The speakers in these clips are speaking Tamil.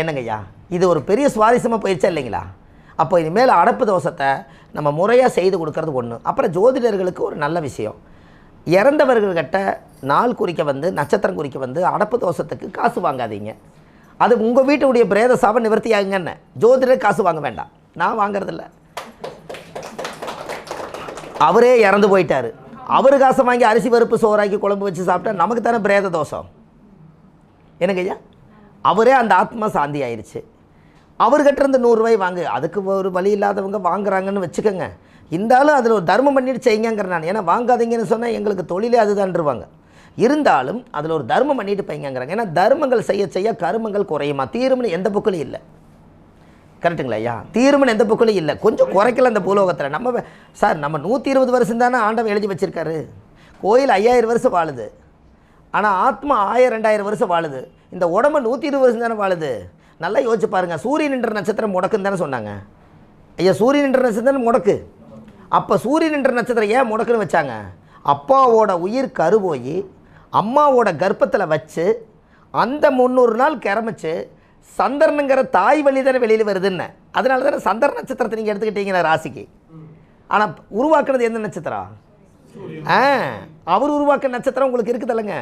என்னங்கய்யா? இது ஒரு பெரிய சுவாரஸ்யமாக போயிடுச்சா இல்லைங்களா? அப்போ இனிமேல் அடப்பு தோசத்தை நம்ம முறையாக செய்து கொடுக்கறது ஒன்று அப்புறம் ஜோதிடர்களுக்கு ஒரு நல்ல விஷயம். இறந்தவர்கள்கிட்ட நாள் குறிக்க வந்து நட்சத்திரம் குறிக்க வந்து அடப்பு தோசத்துக்கு காசு வாங்காதீங்க. அது உங்கள் வீட்டுடைய பிரேத சாபம் நிவர்த்தி ஆகுங்கன்னு ஜோதிடர் காசு வாங்க வேண்டாம். நான் வாங்குறதில்ல. அவரே இறந்து போயிட்டார். அவர் காசை வாங்கி அரிசி பருப்பு சோறாக்கி குழம்பு வச்சு சாப்பிட்டா நமக்கு தானே பிரேத தோஷம்? எனக்கு ஐயா அவரே அந்த ஆத்மா சாந்தி ஆயிடுச்சு அவர்கிட்ட இருந்து நூறுரூவாய் வாங்கு அதுக்கு ஒரு வழி இல்லாதவங்க வாங்குறாங்கன்னு வச்சுக்கோங்க. இருந்தாலும் அதில் ஒரு தர்மம் பண்ணிட்டு செய்யுங்கிற நான். ஏன்னா வாங்காதீங்கன்னு சொன்னால் எங்களுக்கு தொழிலே அதுதான்ருவாங்க. இருந்தாலும் அதில் ஒரு தர்மம் பண்ணிட்டு பையங்கிறாங்க ஏன்னா தர்மங்கள் செய்ய செய்ய கருமங்கள் குறையுமா? தீரும்னு எந்த புக்கிலையும் இல்லை. கரெக்டுங்களா ஐயா? தீர்மன் எந்த புக்கிலையும் இல்லை. கொஞ்சம் குறைக்கல அந்த பூலோகத்தில். நம்ம சார் நம்ம நூற்றி இருபது வருஷம் தானே ஆண்டவன் எழுதி வச்சுருக்காரு. கோயில் ஐயாயிரம் வருஷம் வாழுது. ஆனால் ஆத்மா ஆயிரம் ரெண்டாயிரம் வருஷம் வாழுது. இந்த உடம்பு நூற்றி இருபது வருஷம் தானே வாழுது. நல்லா யோசிச்சு பாருங்கள் சூரியன் என்ற நட்சத்திரம் முடக்குன்னு தானே சொன்னாங்க. ஐயா சூரியன் என்ற நட்சத்திரம் முடக்கு. அப்போ சூரியன் என்ற நட்சத்திரம் ஏன் முடக்குன்னு வச்சாங்க? அப்பாவோட உயிர் கரு போய் அம்மாவோட கர்ப்பத்தில் வச்சு அந்த முந்நூறு நாள் கிளம்பிச்சு சந்திரனுங்கிற தாய் வழி தானே வெளியில் வருதுன்னு. அதனால தானே சந்திர நட்சத்திரத்தை நீங்கள் எடுத்துக்கிட்டீங்க ராசிக்கு. ஆனால் உருவாக்குனது எந்த நட்சத்திரம்? ஆ அவர் உருவாக்க நட்சத்திரம் உங்களுக்கு இருக்குதில்லைங்க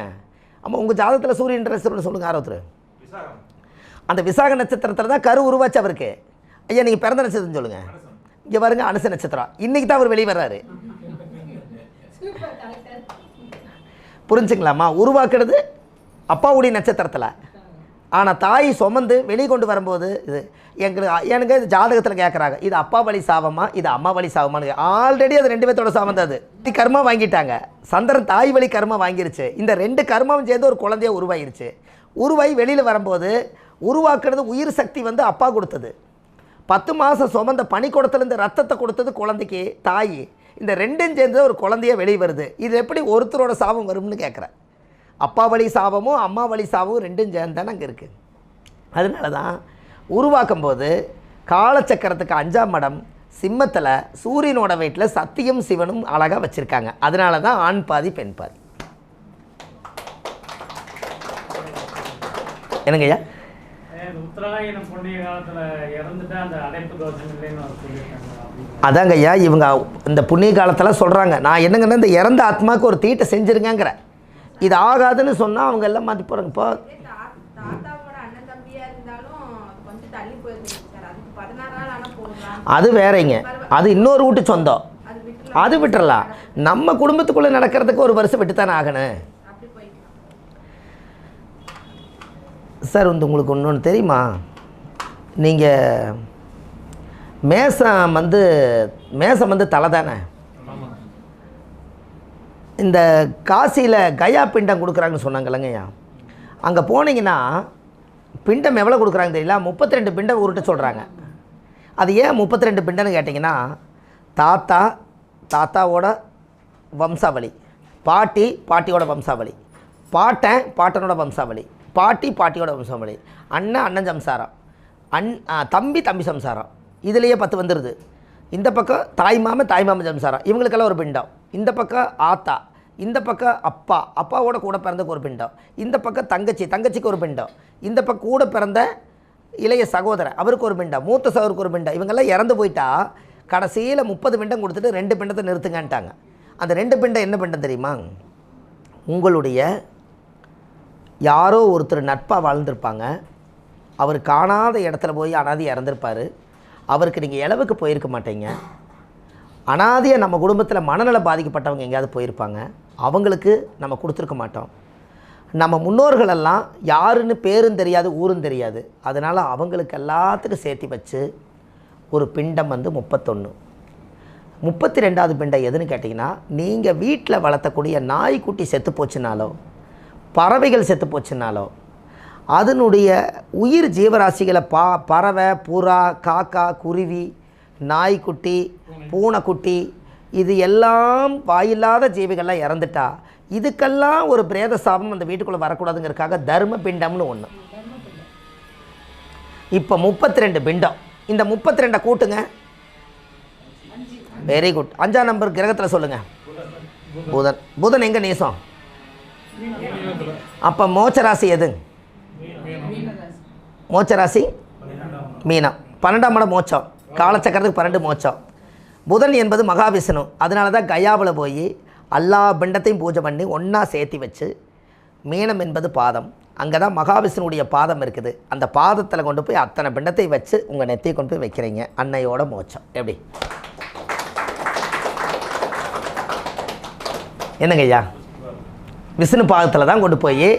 ஆமாம் உங்கள் ஜாதகத்தில் சூரியன் நட்சத்திரம்னு சொல்லுங்கள் ஆரோத்தர் அந்த விசாக நட்சத்திரத்தில் தான் கரு உருவாச்சு அவருக்கு. ஐயா நீங்கள் பிறந்த நட்சத்திரம் சொல்லுங்கள் இங்கே பாருங்க அனுச நட்சத்திரம். இன்னைக்கு தான் அவர் வெளியே வர்றாரு. புரிஞ்சுங்களாம்மா உருவாக்குறது அப்பாவுடைய நட்சத்திரத்தில். ஆனால் தாய் சுமந்து வெளிக்கொண்டு வரும்போது இது எங்களுக்கு எனக்கு இது ஜாதகத்தில் கேட்குறாங்க இது அப்பா வழி சாபமா? இது அம்மா வழி சாபமானு ஆல்ரெடி அது ரெண்டு பேர்த்தோட சாபம் தான் அது. இது கர்மா வாங்கிட்டாங்க. சந்திரன் தாய் வழி கர்மா வாங்கிருச்சு. இந்த ரெண்டு கர்மாவும் சேர்ந்து ஒரு குழந்தைய உருவாயிருச்சு. உருவாகி வெளியில் வரும்போது உருவாக்குறது உயிர் சக்தி வந்து அப்பா கொடுத்தது. பத்து மாதம் சுமந்த பனிக்கூடத்துலேருந்து ரத்தத்தை கொடுத்தது குழந்தைக்கு தாய். இந்த ரெண்டும் சேர்ந்து ஒரு குழந்தைய வெளியே வருது. இது எப்படி ஒருத்தரோட சாபம் வரும்னு கேட்குறேன் அப்பா வழி சாபமும் அம்மா வழி சாபமும் ரெண்டும் சேர்ந்து தானே அங்கே இருக்குது அதனால தான் உருவாக்கும் போது காலச்சக்கரத்துக்கு அஞ்சாம் மடம் சிம்மத்தில் சூரியனோட வீட்டில் சத்தியும் சிவனும் அழகாக வச்சுருக்காங்க. அதனால தான் ஆண் பாதி பெண் பாதி. என்னங்கய்யா அதாங்க ஐயா இவங்க இந்த புண்ணிய காலத்தில் சொல்கிறாங்க நான் என்னங்கன்னா இந்த இறந்த ஆத்மாவுக்கு ஒரு தீட்டை செஞ்சுருங்கங்கிற. இது ஆகாதுன்னு சொன்னால் அவங்க எல்லாம் மாற்றி போகிறாங்க இப்போ அது வேறங்க. அது இன்னொரு வீட்டு சொந்தம். அது விட்டுறலாம். நம்ம குடும்பத்துக்குள்ளே நடக்கிறதுக்கு ஒரு வருஷம் விட்டு தானே ஆகணும். சார் வந்து உங்களுக்கு ஒன்று தெரியுமா? நீங்கள் மேசம் வந்து மேசம் வந்து தலை தானே? இந்த காசியில் கயா பிண்டம் கொடுக்குறாங்கன்னு சொன்னாங்கல்லங்கய்யா அங்கே போனீங்கன்னா பிண்டம் எவ்வளோ கொடுக்குறாங்க தெரியல? முப்பத்தி ரெண்டு பிண்டம் உருட்ட சொல்கிறாங்க அது ஏன் முப்பத்தி ரெண்டு பிண்டம்னு கேட்டிங்கன்னா தாத்தா தாத்தாவோட வம்சாவளி பாட்டி பாட்டியோட வம்சாவளி பாட்டன் பாட்டனோட வம்சாவளி பாட்டி பாட்டியோட வம்சாவளி அண்ணன் அண்ணன் சம்சாரம் அண் தம்பி தம்பி சம்சாரம் இதுலேயே பத்து வந்துடுது இந்த பக்கம் தாய் மாமன் தாய் மாமன் சம்சாரம் இவங்களுக்கெல்லாம் ஒரு பிண்டம். இந்த பக்கம் ஆத்தா இந்த பக்கம் அப்பா அப்பாவோட கூட பிறந்தக்கு ஒரு பிண்டம். இந்த பக்கம் தங்கச்சி தங்கச்சிக்கு ஒரு பிண்டம். இந்த பக்கம் கூட பிறந்த இளைய சகோதரன் அவருக்கு ஒரு பிண்டம். மூத்த சகோதருக்கு ஒரு பிண்டம். இவங்கெல்லாம் இறந்து போயிட்டா கடைசியில் முப்பது பிண்டம் கொடுத்துட்டு ரெண்டு பிண்டத்தை நிறுத்துங்கன்ட்டாங்க. அந்த ரெண்டு பிண்டம் என்ன பிண்டம் தெரியுமா? உங்களுடைய யாரோ ஒருத்தர் நட்பாக வாழ்ந்திருப்பாங்க. அவர் காணாத இடத்துல போய் அனாதி இறந்துருப்பார். அவருக்கு நீங்கள் இளவுக்கு போயிருக்க மாட்டீங்க. அனாதியாக நம்ம குடும்பத்தில் மனநல பாதிக்கப்பட்டவங்க எங்கேயாவது போயிருப்பாங்க. அவங்களுக்கு நம்ம கொடுத்துருக்க மாட்டோம். நம்ம முன்னோர்களெல்லாம் யாருன்னு பேரும் தெரியாது ஊரும் தெரியாது. அதனால் அவங்களுக்கு எல்லாத்துக்கும் சேர்த்து வச்சு ஒரு பிண்டம் வந்து முப்பத்தொன்று முப்பத்தி ரெண்டாவது பிண்டம் எதுன்னு கேட்டிங்கன்னா நீங்கள் வீட்டில் வளர்த்தக்கூடிய நாய்க்குட்டி செத்து போச்சுனாலோ பறவைகள் செத்து போச்சுனாலோ அதனுடைய உயிர் ஜீவராசிகளை பா பறவை புறா காக்கா குருவி நாய்க்குட்டி பூனைக்குட்டி இது எல்லாம் வாயில்லாத ஜீவிகள்லாம் இறந்துட்டா. இதுக்கெல்லாம் ஒரு பிரேத சாபம் அந்த வீட்டுக்குள்ளே வரக்கூடாதுங்கிறதுக்காக தர்ம பிண்டம்னு ஒன்று இப்போ முப்பத்தி ரெண்டு பிண்டம். இந்த முப்பத்தி ரெண்டை கூட்டுங்க. வெரி குட் அஞ்சாம் நம்பர் கிரகத்தில் சொல்லுங்கள் புதன். புதன் எங்கே நேசம்? அப்போ மோச்சராசி எதுங்க? மோட்ச ராசி? மீனம். பன்னெண்டாம் இடம் மோட்சம் காலச்சக்கரத்துக்கு பன்னெண்டு மோட்சம் புதன் என்பது மகாவிஷ்ணு. அதனால தான் கயாவில் போய் எல்லா பிண்டத்தையும் பூஜை பண்ணி ஒன்றா சேர்த்தி வச்சு மீனம் என்பது பாதம். அங்கே தான் மகாவிஷ்ணுடைய பாதம் இருக்குது. அந்த பாதத்தில் கொண்டு போய் அத்தனை பிண்டத்தை வச்சு உங்கள் நெத்தியை கொண்டு போய் வைக்கிறீங்க. அன்னையோட மோட்சம் எப்படி? என்னங்க ஐயா? விஷ்ணு பாதத்தில் தான் கொண்டு போய்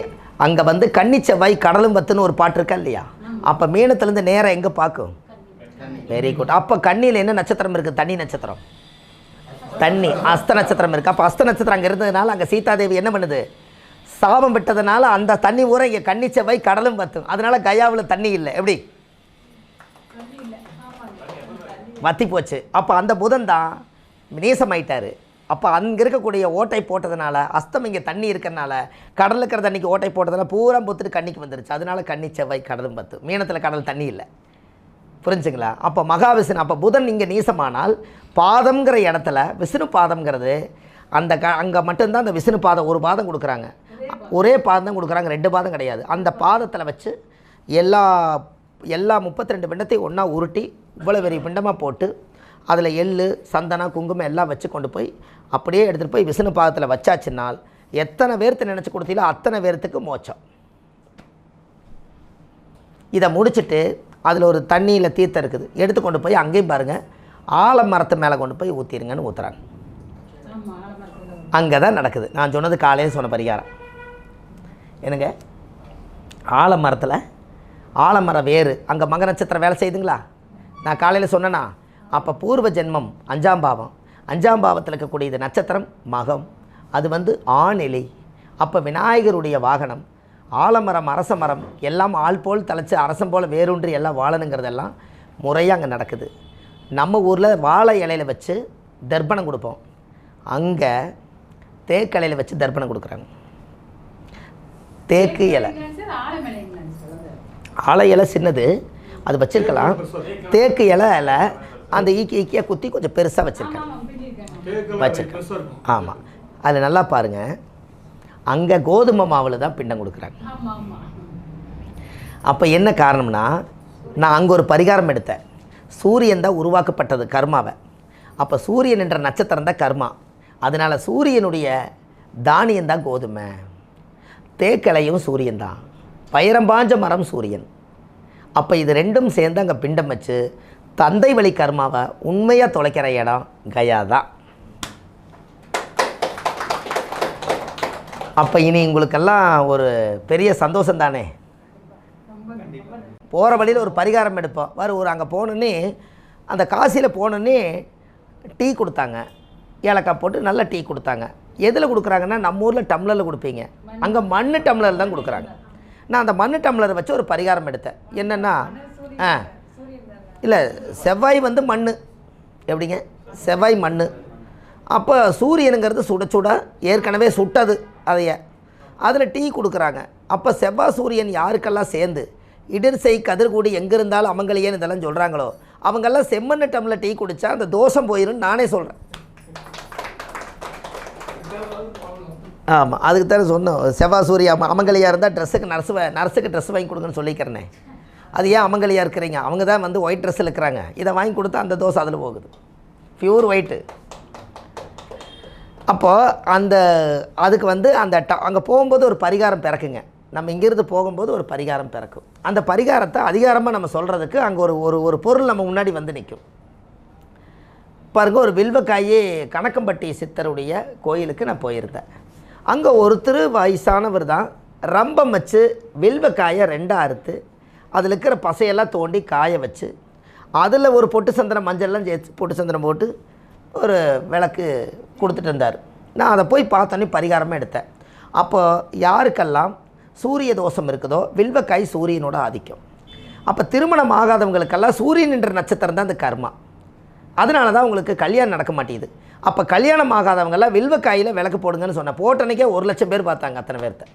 அங்கே வந்து கன்னி செவ்வாய் கடலும் வத்துன்னு ஒரு பாட்டு இருக்கா இல்லையா? அப்போ மீனத்துலேருந்து நேராக எங்கே பார்க்கும் வெரி குட் அப்போ கண்ணியில் என்ன நட்சத்திரம் இருக்குது தண்ணி நட்சத்திரம். தண்ணி அஸ்த நட்சத்திரம் இருக்குது அப்போ அஸ்த நட்சத்திரம் அங்கே இருந்ததுனால அங்கே சீதாதேவி என்ன பண்ணுது? சாபம் விட்டதுனால அந்த தண்ணி ஊற இங்கே கண்ணி செவ்வாய் கடலும் வத்தும். அதனால கயாவில் தண்ணி இல்லை. எப்படி? வத்தி போச்சு. அப்போ அந்த புதன் தான் நீசமாயிட்டாரு அப்போ அங்கே இருக்கக்கூடிய ஓட்டை போட்டதுனால அஸ்தம் இங்கே தண்ணி இருக்கிறனால கடலில் இருக்கிற தண்ணிக்கு ஓட்டை போட்டதுனால பூரா பொத்துட்டு கண்ணிக்கு வந்துருச்சு. அதனால கண்ணி செவ்வாய் கடலும் பத்து. மீனத்தில் கடல் தண்ணி இல்லை. புரிஞ்சுங்களா? அப்போ மகாவிஷ்ணு அப்போ புதன் இங்கே நீசமானால் பாதம்ங்கிற இடத்துல விஷ்ணு பாதம்ங்கிறது அந்த க அங்கே மட்டும்தான் அந்த விஷ்ணு பாதம் ஒரு பாதம் கொடுக்குறாங்க. ஒரே பாதம் தான் கொடுக்குறாங்க ரெண்டு பாதம் கிடையாது. அந்த பாதத்தில் வச்சு எல்லா எல்லா முப்பத்தி ரெண்டு பிண்டத்தையும் ஒன்றா உருட்டி இவ்வளோ பெரிய பிண்டமாக போட்டு அதில் எள் சந்தனம் குங்குமம் எல்லாம் வச்சு கொண்டு போய் அப்படியே எடுத்துகிட்டு போய் விஷ்ணு பாதத்தில் வச்சாச்சுனால் எத்தனை பேர்த்து நினச்சி கொடுத்தீங்களோ அத்தனை பேர்த்துக்கு மோச்சம் இதை முடிச்சுட்டு அதில் ஒரு தண்ணியில் தீர்த்தம் இருக்குது. எடுத்து கொண்டு போய் அங்கேயும் பாருங்கள் ஆலமரத்து மேலே கொண்டு போய் ஊற்றிடுங்கன்னு ஊற்றுறாங்க அங்கே தான் நடக்குது. நான் சொன்னது காலையில் சொன்ன பரிகாரம். என்னங்க? ஆலமரத்தில் ஆலமரம் வேறு. அங்கே மக நட்சத்திரம் வேலை செய்யுதுங்களா? நான் காலையில் சொன்னேனா? அப்போ பூர்வ ஜென்மம் அஞ்சாம் பாவம். அஞ்சாம் பாவத்தில் இருக்கக்கூடிய இது நட்சத்திரம் மகம். அது வந்து ஆணிலை. அப்போ விநாயகருடைய வாகனம் ஆலமரம் அரச மரம் எல்லாம் ஆள் போல் தலைச்சு அரசம் போல் வேரூன்றி எல்லாம் வாழணுங்கிறதெல்லாம் முறையாக அங்கே நடக்குது. நம்ம ஊரில் வாழை இலையில வச்சு தர்ப்பணம் கொடுப்போம். அங்கே தேக்கலையில் வச்சு தர்ப்பணம் கொடுக்குறாங்க. தேக்கு இலை. ஆலை இலை சின்னது. அது வச்சிருக்கலாம். தேக்கு இலையில அந்த ஈக்கி ஈக்கியாக குத்தி கொஞ்சம் பெருசாக வச்சுருக்கேன் வச்சிருக்கேன் ஆமாம் அதில் நல்லா பாருங்கள் அங்கே கோதுமை மாவில் தான் பிண்டம் கொடுக்குறாங்க. அப்போ என்ன காரணம்னா நான் அங்கே ஒரு பரிகாரம் எடுத்தேன். சூரியன் தான் உருவாக்கப்பட்டது கர்மாவை. அப்போ சூரியன் என்ற நட்சத்திரம் தான் கர்மா. அதனால் சூரியனுடைய தானியம் தான் கோதுமை. தேக்கலையும் சூரியன் தான். பயிரம்பாஞ்ச மரம் சூரியன். அப்போ இது ரெண்டும் சேர்ந்து அங்கே பிண்டம் வச்சு தந்தை வழி கர்மாவை உண்மையாக தொலைக்கிற இடம் கயா தான் அப்போ இனி உங்களுக்கெல்லாம் ஒரு பெரிய சந்தோஷம் தானே போகிற வழியில் ஒரு பரிகாரம் எடுப்போம். வர ஒரு அங்கே போனோன்னே அந்த காசியில் போனோன்னே டீ கொடுத்தாங்க. ஏலக்காய் போட்டு நல்ல டீ கொடுத்தாங்க. எதில் கொடுக்குறாங்கன்னா நம்ம ஊரில் டம்ளரில் கொடுப்பீங்க. அங்கே மண் டம்ளர் தான் கொடுக்குறாங்க. நான் அந்த மண் டம்ளரை வச்சு ஒரு பரிகாரம் எடுத்தேன். என்னென்னா ஆ. இல்லை செவ்வாய் வந்து மண் எப்படிங்க? செவ்வாய் மண் அப்போ சூரியனுங்கிறது சுட சுட ஏற்கனவே சுட்டது அதைய. அதில் டீ கொடுக்குறாங்க. அப்போ செவ்வாய் சூரியன் யாருக்கெல்லாம் சேர்ந்து? இடிர்சை கதிர்கூடி எங்கே இருந்தாலும் அவங்களையேன்னு இதெல்லாம் சொல்கிறாங்களோ அவங்கெல்லாம் செம்மண்ணு டம்ளர் டீ குடித்தா அந்த தோஷம் போயிடும் நானே சொல்கிறேன் ஆமாம் அதுக்கு தானே சொன்னோம். செவ்வாய் சூரிய அவங்களையாக இருந்தால் ட்ரெஸ்ஸுக்கு நர்ஸு நர்ஸுக்கு ட்ரெஸ் வாங்கி கொடுங்கன்னு சொல்லிக்கிறேனே. அது ஏன் அமங்கலியாக இருக்கிறீங்க? அவங்க தான் வந்து ஒயிட் ட்ரெஸ்ஸில் இருக்கிறாங்க இதை வாங்கி கொடுத்தா அந்த தோசை அதில் போகுது. பியூர் ஒயிட்டு அப்போது அந்த அதுக்கு வந்து அந்த ட அங்கே போகும்போது ஒரு பரிகாரம் பிறக்குங்க. நம்ம இங்கேருந்து போகும்போது ஒரு பரிகாரம் பிறக்கும். அந்த பரிகாரத்தை அதிகாரமாக நம்ம சொல்கிறதுக்கு அங்கே ஒரு ஒரு ஒரு பொருள் நம்ம முன்னாடி வந்து நிற்கும் பாருங்க ஒரு வில்வக்காயே கணக்கம்பட்டி சித்தருடைய கோயிலுக்கு நான் போயிருந்தேன். அங்கே ஒருத்தர் வயசானவர் தான் ரம்பம் வச்சு வில்வக்காயை ரெண்டாக அறுத்து அதில் இருக்கிற பசையெல்லாம் தோண்டி காய வச்சு அதில் ஒரு பொட்டு சந்திரம் மஞ்சள்லாம் சேர்த்து பொட்டு சந்திரம் போட்டு ஒரு விளக்கு கொடுத்துட்டு இருந்தார். நான் அதை போய் பார்த்தோன்னே பரிகாரமாக எடுத்தேன். அப்போ யாருக்கெல்லாம் சூரிய தோஷம் இருக்குதோ வில்வக்காய் சூரியனோட ஆதிக்கம். அப்போ திருமணம் ஆகாதவங்களுக்கெல்லாம் சூரியன் என்ற நட்சத்திரம் தான் இந்த கர்மா. அதனால தான் உங்களுக்கு கல்யாணம் நடக்க மாட்டேங்குது. அப்போ கல்யாணம் ஆகாதவங்கெல்லாம் வில்வக்காயில் விளக்கு போடுங்கன்னு சொன்னேன் போட்டனைக்கே ஒரு லட்சம் பேர் பார்த்தாங்க அத்தனை பேர்த்த.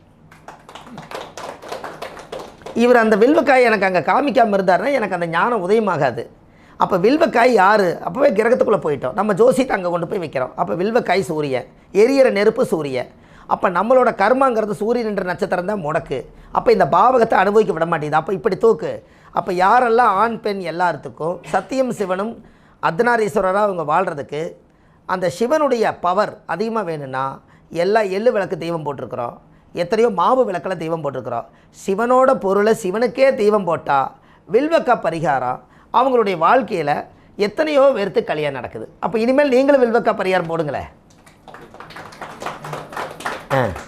இவர் அந்த வில்வக்காய் எனக்கு அங்கே காமிக்காமல் இருந்தாருன்னா எனக்கு அந்த ஞானம் உதயமாகாது. அப்போ வில்வக்காய் யார்? அப்போவே கிரகத்துக்குள்ளே போயிட்டோம். நம்ம ஜோசிட்டு அங்கே கொண்டு போய் வைக்கிறோம். அப்போ வில்வக்காய் சூரியன் எரியிற நெருப்பு சூரியன். அப்போ நம்மளோட கர்மாங்கிறது சூரியன் என்ற நட்சத்திரம் தான் முடக்கு. அப்போ இந்த பாவகத்தை அனுபவிக்க விட மாட்டேங்குது. அப்போ இப்படி தூக்கு. அப்போ யாரெல்லாம் ஆண் பெண் எல்லாத்துக்கும் சத்தியம் சிவனும் அர்த்தநாரீஸ்வரராக அவங்க வாழ்கிறதுக்கு அந்த சிவனுடைய பவர் அதிகமாக வேணும்னா எல்லா எள்ளு விளக்கு தெய்வம் போட்டிருக்கிறோம். எத்தனையோ மாவு விளக்கில் தெய்வம் போட்டிருக்கிறோம் சிவனோட பொருளை சிவனுக்கே தெய்வம் போட்டால் வில்வக்க பரிகாரம் அவங்களுடைய வாழ்க்கையில் எத்தனையோ பேர்த்து கல்யாணம் நடக்குது. அப்போ இனிமேல் நீங்களும் வில்வக்க பரிகாரம் போடுங்களேன். ஆ.